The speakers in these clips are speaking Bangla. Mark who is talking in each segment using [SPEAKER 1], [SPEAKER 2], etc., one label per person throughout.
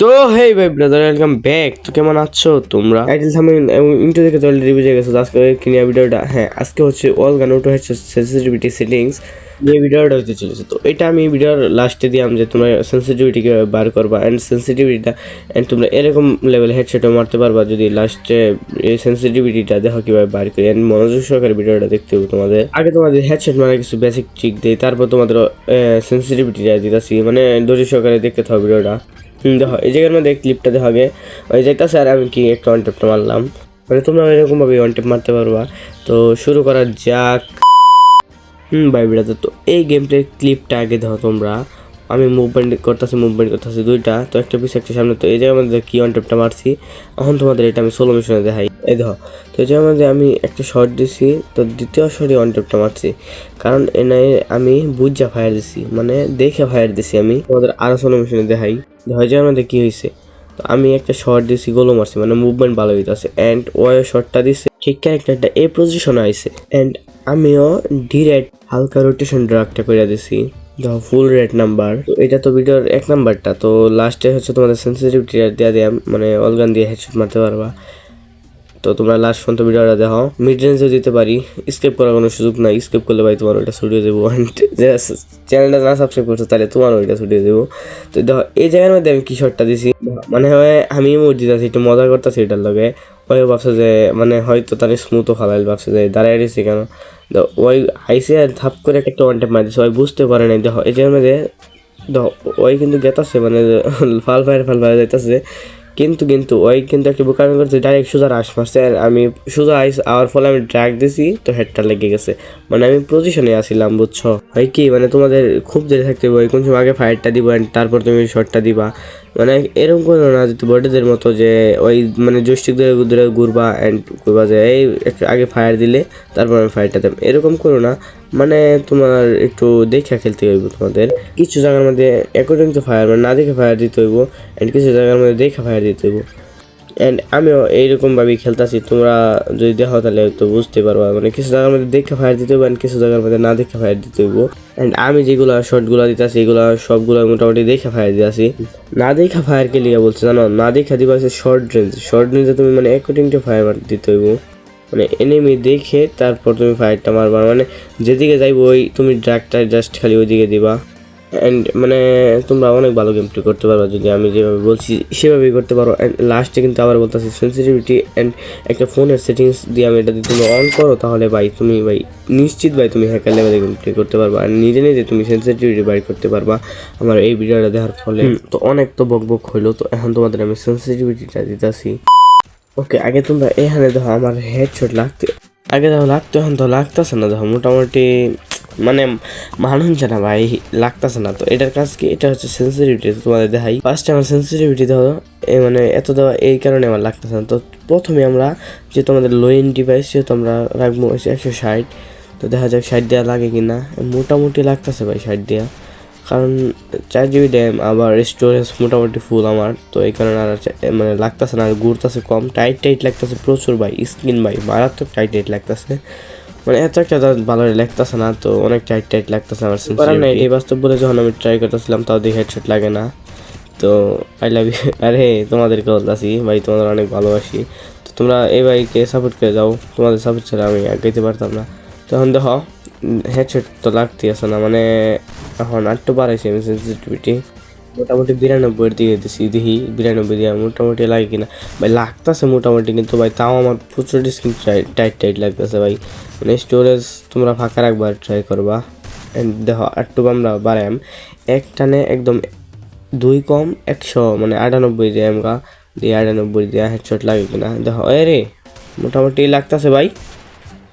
[SPEAKER 1] তো হেই ভাই ব্রাদার ওয়েলকাম ব্যাক তো কেমন আছো তোমরা? টাইটেল থামিন এবং ইন্টো থেকে তো অলরেডি বুঝে গেছো আজকে কিনিয়া ভিডিওটা হ্যাঁ আজকে হচ্ছে অল গান ওটা হচ্ছে সেন্সিটিভিটি সেটিংস যে ভিডিওটা হতে চলেছে। তো এটা আমি ভিডিওর লাস্টে দিলাম যে তোমরা সেন্সিটিভিটিকে বার করবা অ্যান্ড সেন্সিটিভিটিটা অ্যান্ড তোমরা এরকম লেভেল হেডশটও মারতে পারবা যদি লাস্টে এই সেন্সিটিভিটিটা দেখো কীভাবে বার করি। অ্যান্ড মনোযোগ সহকারে ভিডিওটা দেখতে হবে তোমাদের। আগে তোমাদের হেডশট মানে কিছু বেসিক ট্রিক দিই, তারপর তোমাদের সেন্সিটিভিটিটা দিতেছি মানে ধৈর্য সহকারে দেখতে থাকো ভিডিওটা দেখো, এই জায়গার মধ্যে ক্লিপটাতে হবে ওই জায়গাটা স্যার আমি কি একটা ওয়ান মারলাম। মানে তোমরা এরকমভাবে ওয়ান মারতে পারবা। তো শুরু করা যাক। হুম, ভাই তো এই গেমটার ক্লিপটা আগে দেখো তোমরা। আমি মুভমেন্ট করতেছি মুভমেন্ট করতেছি দুইটা। তো একটা পিছিয়ে একটা সামনে। তো এই জায়গার মধ্যে কি ওয়ান টেপটা মারছি? এখন তোমাদের এটা আমি সোলো মিশনে দেখাই। এই দেখো, তো এই জায়গার মধ্যে আমি একটা শর্ট দিছি, তো দ্বিতীয় শটে ওয়ান মারছি। কারণ এনে আমি বুঝা ফায়ার দিছি মানে দেখে ফায়ার দিছি আমি। তোমাদের আরও সোলো মিশনে দেখাই। দেখো, এই জায়গার মধ্যে কি হয়েছে তো আমি একটা শর্ট দিছি গোলো মারছি মানে মুভমেন্ট ভালো হইতাছে। অ্যান্ড ওই শর্টটা দিছে, ঠিক ক্যারেক্টারটা এ পজিশনে আইছে। অ্যান্ড আমিও ডিরেক্ট হালকা রোটেশন ড্রাগটা করে দিছি। দেখো ফুল রেড নাম্বার এটা তো ভিডিওর এক নাম্বারটা তো লাস্টে হচ্ছে তোমাদের সেন্সিটিভিটি দেওয়া দেওয়া মানে অলগান দিয়ে হেডশট মারতে পারবা। তো তোমরা লাস্ট পর্যন্ত ভিডিওটা দেখো মিড রেঞ্জও দিতে পারি স্কেপ করার কোনো সুযোগ নাই। স্কেপ করলে ভাই তোমার ওইটা ছুটিয়ে দেবো। চ্যানেলটা না সাবস্ক্রাইব করছ, তাহলে তোমার ওইটা ছুটিয়ে দেবো। তো দেখো, এই জায়গার মধ্যে আমি কি শটটা দিছি? মানে হয় আমি মোট দিতেছি, একটু মজা করতেছি এটার লগে। ওই ভাবছে যে মানে হয়তো তার স্মুথও খালাইল ভাবছে যে দাঁড়ায় রয়েছে কেন? ওই আইসে আর ধাপ করে একটা ওয়ান টেপ মারি ওই বুঝতে পারে নাই। দেখো, এই যে ওই কিন্তু গেতাছে মানে ফাল ফায়ার ফাল ফায়ার যাইতাছে। কিন্তু কিন্তু, ওই কিন্তু একটা বোকামি করছে ডাইরেক্ট সোজা রাশ মারছে। আর আমি সোজা আইস, আওয়ার ফলে আমি ড্র্যাগ দিছি, তো হেডটা লেগে গেছে। মানে আমি পজিশনে আসিলাম বুঝছ? হয় কি মানে তোমাদের খুব দেরি থাকতে হবে, কোন সময় আগে ফায়ারটা দিব তারপর তুমি শটটা দিবা। মানে এরকম করো না, যে বডিদের মতো যে ওই মানে জয়স্টিক ধরে ধরে ঘুরবা অ্যান্ড করবা যে, এই আগে ফায়ার দিলে, তারপর আমি ফায়ারটা দেব। এরকম করো না। মানে তোমার একটু দেখে খেলতে হইব তোমাদের। কিছু জায়গার মধ্যে অ্যাকর্ডিং টু ফায়ার মানে না দেখে ফায়ার দিতে হইব অ্যান্ড কিছু জায়গার মধ্যে দেখে ফায়ার দিতে হইব। অ্যান্ড আমিও এইরকমভাবেই খেলতেছি, তোমরা যদি দেখো তাহলে তো বুঝতে পারবা। মানে কিছু জায়গার মধ্যে দেখে ফায়ার দিতে হইব অ্যান্ড কিছু জায়গার মধ্যে না দেখে ফায়ার দিতে হইব। অ্যান্ড আমি যেগুলো শর্টগুলো দিতেছি, এগুলো সবগুলো মোটামুটি দেখে ফায়ার দিতেছি। না দেখা ফায়ার কে লিয়া বলছে, জানো? না দেখা দিবা শর্ট রেঞ্জ শর্ট রেঞ্জে তুমি মানে অ্যাকর্ডিং টু ফায়ার দিতে হইব। মানে এনিমি দেখে তারপর তুমি ফায়ারটা মারবা। মানে যেদিকে যাইবো ওই তুমি ড্রাগটা জাস্ট খালি ওইদিকে দিবা। অ্যান্ড মানে তোমরা অনেক ভালো গেম প্লে করতে পারবা যদি আমি যেভাবে বলছি সেভাবেই করতে পারো। অ্যান্ড লাস্টে কিন্তু আবার বলতেছি সেন্সিটিভিটি অ্যান্ড একটা ফোনের সেটিংস দিয়ে আমি এটা যদি তুমি অন করো তাহলে ভাই তুমি ভাই নিশ্চিত ভাই তুমি হ্যাকার লেভেলে গেম প্লে করতে পারবা। আর নিজে নিজে তুমি সেন্সিটিভিটি বাই করতে পারবা আমার এই ভিডিওটা দেখার ফলে। তো অনেক তো বক বক হইল তো এখন তোমাদের আমি সেন্সিটিভিটিটা দিতেছি। ওকে, আগে তোমরা এখানে দেখো আমার হেড হেডশট লাগতে আগে দেখো লাগতো, এখন তো লাগতেছে না, দেখো মোটামুটি মানে মানুষ না ভাই, লাগতেছে না। তো এটার কাজ কি? এটা হচ্ছে সেন্সিটিভিটি তোমাদের দেখাই। ফার্স্টে আমার সেন্সিটিভিটি এ মানে এত দেওয়া এই কারণে আমার লাগতেছে না। তো প্রথমে আমরা যেহেতু আমাদের লো এন ডিভাইস সেহেতু আমরা রাখব, একশো ষাট, তো দেখা যাক ষাট দেওয়া লাগে কি না মোটামুটি লাগতেছে ভাই, ষাট দেওয়া। কারণ চার জিবি র্যাম আবার স্টোরেজ মোটামুটি ফুল আমার, তো এই কারণে আর মানে লাগতেছে না, আর ঘুরতেছে কম টাইট টাইট লাগতেছে প্রচুর ভাই স্কিন ভাই, মারাত্মক টাইট টাইট লাগতেছে। মানে এত একটা ভালো লাগতেছে না, তো অনেক টাইট টাইট লাগতেছে আমার এই বাস্তব বলে যখন আমি ট্রাই করতেছিলাম, তাও দেখে হেডশট লাগে না। তো আই লাভ ইউ আরে, তোমাদেরকে বলতেছি, ভাই, তোমাদের অনেক ভালোবাসি। তো তোমরা এই ভাইকে সাপোর্ট করে যাও, তোমাদের সাপোর্ট ছাড়া আমি আগাইতে পারতাম না। তখন দেখো হেডশট তো লাগতে আছে না মানে এখন আটটু বাড়াইছি আমি সেন্সিটিভিটি মোটামুটি বিরানব্বইয়ের দিকে দিছি, দেখি বিরানব্বই দিয়ে মোটামুটি লাগে কিনা। ভাই, লাগতেছে মোটামুটি কিন্তু ভাই, তাও আমার প্রচুর স্ক্রিন টাইট টাইট লাগতেছে ভাই। মানে স্টোরেজ তোমরা ফাঁকা রাখবার ট্রাই করবা। দেখো আটটু আমরা বাড়াইম এক টানে একদম দুই কম একশো মানে আটানব্বই দিয়ে আমগা দিয়ে আটানব্বই দিয়ে হেডশট লাগে কিনা। দেখো এ রে মোটামুটি লাগতেছে ভাই।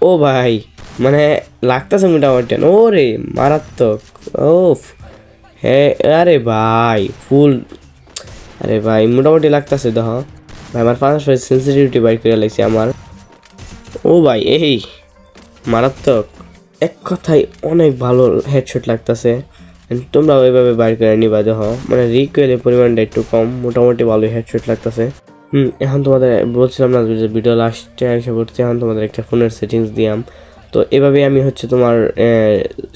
[SPEAKER 1] ও ভাই মানে লাগতেছে মোটামুটি। ও রে মারাত্মক। ওফ হ্যাঁ আরে ভাই, ফুল। আরে ভাই, মোটামুটি লাগতেছে দেখো ভাই, আমার পাঁচ সেন্সিটিভিটি বাইর করে লাগছে আমার। ও ভাই, এই, মারাত্মক। এক কথায় অনেক ভালো হেডশট লাগতেছে। তোমরা ওইভাবে বাইর করে নিবা দেখো মানে রিকোয়েলের পরিমাণটা একটু কম, মোটামুটি ভালো হেডশট লাগতেছে। হুম, এখন তোমাদের বলছিলাম না যে ভিডিও লাস্টে এসে পড়ছে, এখন তোমাদের একটা ফোনের সেটিংস দিয়াম। তো এভাবে আমি হচ্ছে তোমার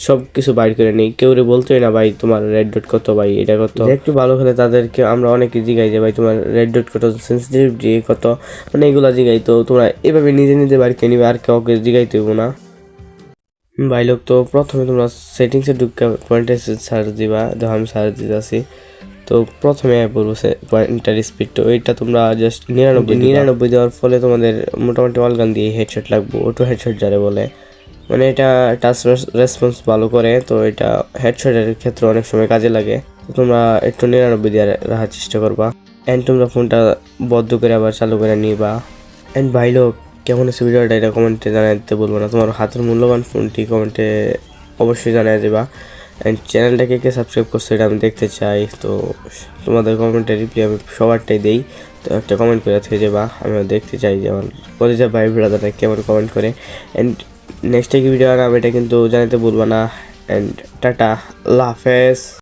[SPEAKER 1] সব কিছু বাইর করে নিই। কেউ রে বলতোই না, ভাই, তোমার রেড ডট কত? ভাই, এটা কত? একটু ভালো খেলে তাদেরকে আমরা অনেকে জিগাই যে, ভাই, তোমার রেড ডট কত? সেন্সিটিভিটি কত? মানে এগুলো জিগাই। তো তোমরা এভাবে নিজে নিজে বাইর করে নিবে, আর কাউকে জিগাইতে না। ভাই, লোক, তো প্রথমে তোমরা সেটিংসে ঢুকে পয়েন্টার সার্চ দিবা। দেখো, আমি সার্চ দিতেছি। তো প্রথমে বলব পয়েন্টার স্পিড তো তোমরা জাস্ট নিরানব্বই নিরানব্বই দেওয়ার ফলে তোমাদের মোটামুটি অলগান দিয়ে হেডশট লাগবে। অটো হেডশট যারে বলে। মানে এটা টাচ রেসপন্স ভালো করে, তো এটা হেডশটের ক্ষেত্রে অনেক সময় কাজে লাগে। তোমরা একটু নিরানব্বই দিয়ে রাখার চেষ্টা করবা। অ্যান্ড তোমরা ফোনটা বদ্ধ করে আবার চালু করে নিবা। অ্যান্ড ভাই লোক, কেমন আছে ভিডিওটা এটা কমেন্টে জানাই দিতে বলব না। তোমার হাতের মূল্যবান ফোনটি কমেন্টে অবশ্যই জানাই দেবা। অ্যান্ড চ্যানেলটাকে কে সাবস্ক্রাইব করছে এটা আমি দেখতে চাই। তো তোমাদের কমেন্টের রিপ্লাই আমি সবারটাই দিই। তো একটা কমেন্ট করে থেকে যাবা আমি দেখতে চাই যে আমার কলেজের ভাই ব্রাদাররা কেমন কমেন্ট করে। অ্যান্ড নেক্সট কি ভিডিও আনাবে এটা কিন্তু জানাতে বলব না। And tata লাফেস